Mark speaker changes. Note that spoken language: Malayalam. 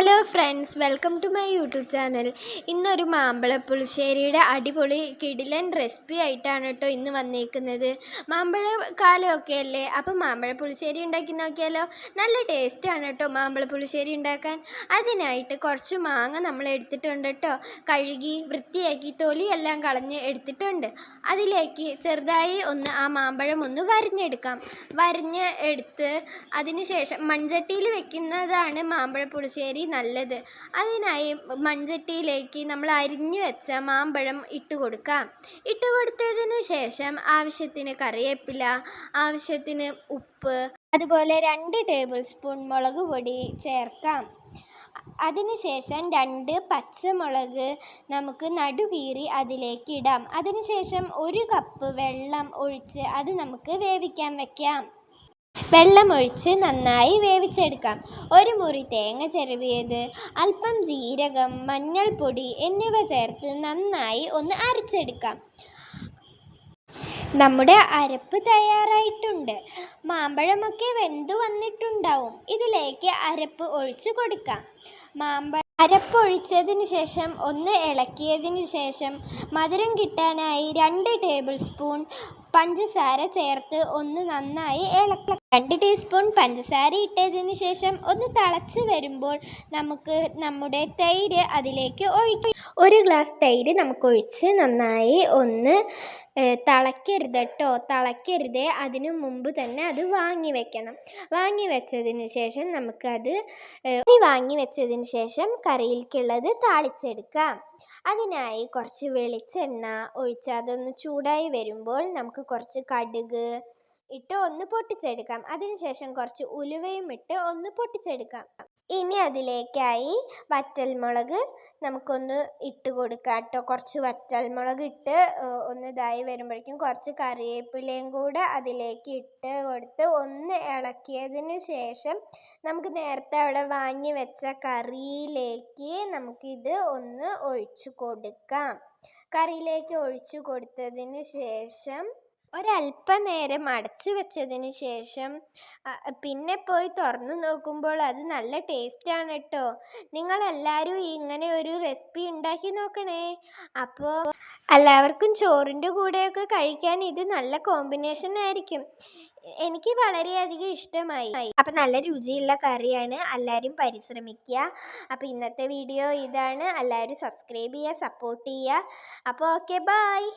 Speaker 1: Hello friends welcome to my YouTube channel ഇന്നൊരു മാമ്പഴ പുളിശ്ശേരിയുടെ അടിപൊളി കിടിലൻ റെസിപ്പി ആയിട്ടാണ് കേട്ടോ ഇന്ന് വന്നേക്കുന്നത്. മാമ്പഴ കാലമൊക്കെ അല്ലേ അപ്പം മാമ്പഴ പുളിശ്ശേരി ഉണ്ടാക്കി നോക്കിയാലോ? നല്ല ടേസ്റ്റാണ് കേട്ടോ മാമ്പഴ പുളിശ്ശേരി ഉണ്ടാക്കാൻ. അതിനായിട്ട് കുറച്ച് മാങ്ങ നമ്മൾ എടുത്തിട്ടുണ്ട് കേട്ടോ. കഴുകി വൃത്തിയാക്കി തൊലിയെല്ലാം കളഞ്ഞ് എടുത്തിട്ടുണ്ട്. അതിലേക്ക് ചെറുതായി ഒന്ന് ആ മാമ്പഴം ഒന്ന് വരിഞ്ഞെടുക്കാം. വരിഞ്ഞ് എടുത്ത് അതിന് ശേഷം മൺചട്ടിയിൽ വെക്കുന്നതാണ് മാമ്പഴ പുളിശ്ശേരി നല്ലത്. അതിനായി മൺചട്ടിയിലേക്ക് നമ്മൾ അരിഞ്ഞു വെച്ച മാമ്പഴം ഇട്ട് കൊടുക്കാം. ഇട്ട് കൊടുത്തതിന് ശേഷം ആവശ്യത്തിന് കറിവേപ്പില ആവശ്യത്തിന് ഉപ്പ് അതുപോലെ രണ്ട് ടേബിൾ സ്പൂൺ മുളക് പൊടി ചേർക്കാം. അതിനുശേഷം രണ്ട് പച്ചമുളക് നമുക്ക് നടുകീറി അതിലേക്ക് ഇടാം. അതിനുശേഷം ഒരു കപ്പ് വെള്ളം ഒഴിച്ച് അത് നമുക്ക് വേവിക്കാൻ വെക്കാം. വെള്ളമൊഴിച്ച് നന്നായി വേവിച്ചെടുക്കാം. ഒരു മുറി തേങ്ങ ചിരവിയത് അല്പം ജീരകം മഞ്ഞൾപ്പൊടി എന്നിവ ചേർത്ത് നന്നായി ഒന്ന് അരച്ചെടുക്കാം. നമ്മുടെ അരപ്പ് തയ്യാറായിട്ടുണ്ട്. മാമ്പഴമൊക്കെ വെന്തു വന്നിട്ടുണ്ടാവും. ഇതിലേക്ക് അരപ്പ് ഒഴിച്ചു കൊടുക്കാം. മാമ്പഴ അരപ്പ് ഒഴിച്ചതിന് ശേഷം ഒന്ന് ഇളക്കിയതിന് ശേഷം മധുരം കിട്ടാനായി രണ്ട് ടേബിൾ സ്പൂൺ പഞ്ചസാര ചേർത്ത് ഒന്ന് നന്നായി ഇളക്കുക രണ്ട് ടീസ്പൂൺ പഞ്ചസാര ഇട്ടതിന് ശേഷം ഒന്ന് തിളച്ച് വരുമ്പോൾ നമുക്ക് നമ്മുടെ തൈര് അതിലേക്ക് ഒഴിക്കും. ഒരു ഗ്ലാസ് തൈര് നമുക്ക് ഒഴിച്ച് നന്നായി ഒന്ന് തിളയ്ക്കരുത് കേട്ടോ. തിളയ്ക്കരുത്. അതിനു മുമ്പ് തന്നെ അത് വാങ്ങി വെക്കണം. വാങ്ങി വെച്ചതിന് ശേഷം നമുക്കത് വാങ്ങി വെച്ചതിന് ശേഷം കറിയിലേക്കുള്ളത് താളിച്ചെടുക്കാം. അതിനായി കുറച്ച് വെളിച്ചെണ്ണ ഒഴിച്ച് അതൊന്ന് ചൂടായി വരുമ്പോൾ നമുക്ക് കുറച്ച് കടുക് ഇട്ട് ഒന്ന് പൊട്ടിച്ചെടുക്കാം. അതിനുശേഷം കുറച്ച് ഉലുവയും ഇട്ട് ഒന്ന് പൊട്ടിച്ചെടുക്കാം. ഇനി അതിലേക്കായി വറ്റൽമുളക് നമുക്കൊന്ന് ഇട്ട് കൊടുക്കാം കേട്ടോ. കുറച്ച് വറ്റൽമുളക് ഇട്ട് ഒന്ന് ഇതായി വരുമ്പോഴേക്കും കുറച്ച് കറിവേപ്പിലയും കൂടെ അതിലേക്ക് ഇട്ട് കൊടുത്ത് ഒന്ന് ഇളക്കിയതിന് ശേഷം നമുക്ക് നേരത്തെ അവിടെ വാങ്ങി വെച്ച കറിയിലേക്ക് നമുക്കിത് ഒന്ന് ഒഴിച്ച് കൊടുക്കാം. കറിയിലേക്ക് ഒഴിച്ച് കൊടുത്തതിന് ശേഷം ഒരല്പനേരം അടച്ചു വെച്ചതിന് ശേഷം പിന്നെ പോയി തുറന്നു നോക്കുമ്പോൾ അത് നല്ല ടേസ്റ്റാണ് കേട്ടോ നിങ്ങളെല്ലാവരും ഇങ്ങനെ ഒരു റെസിപ്പി ഉണ്ടാക്കി നോക്കണേ. അപ്പോൾ എല്ലാവർക്കും ചോറിന്റെ കൂടെയൊക്കെ കഴിക്കാൻ ഇത് നല്ല കോമ്പിനേഷൻ ആയിരിക്കും. എനിക്ക് വളരെയധികം ഇഷ്ടമായി. അപ്പം നല്ല രുചിയുള്ള കറിയാണ്. എല്ലാവരും പരിശ്രമിക്കുക. അപ്പം ഇന്നത്തെ വീഡിയോ ഇതാണ്. എല്ലാവരും സബ്സ്ക്രൈബ് ചെയ്യുക സപ്പോർട്ട് ചെയ്യുക. അപ്പോൾ ഓക്കെ ബായ്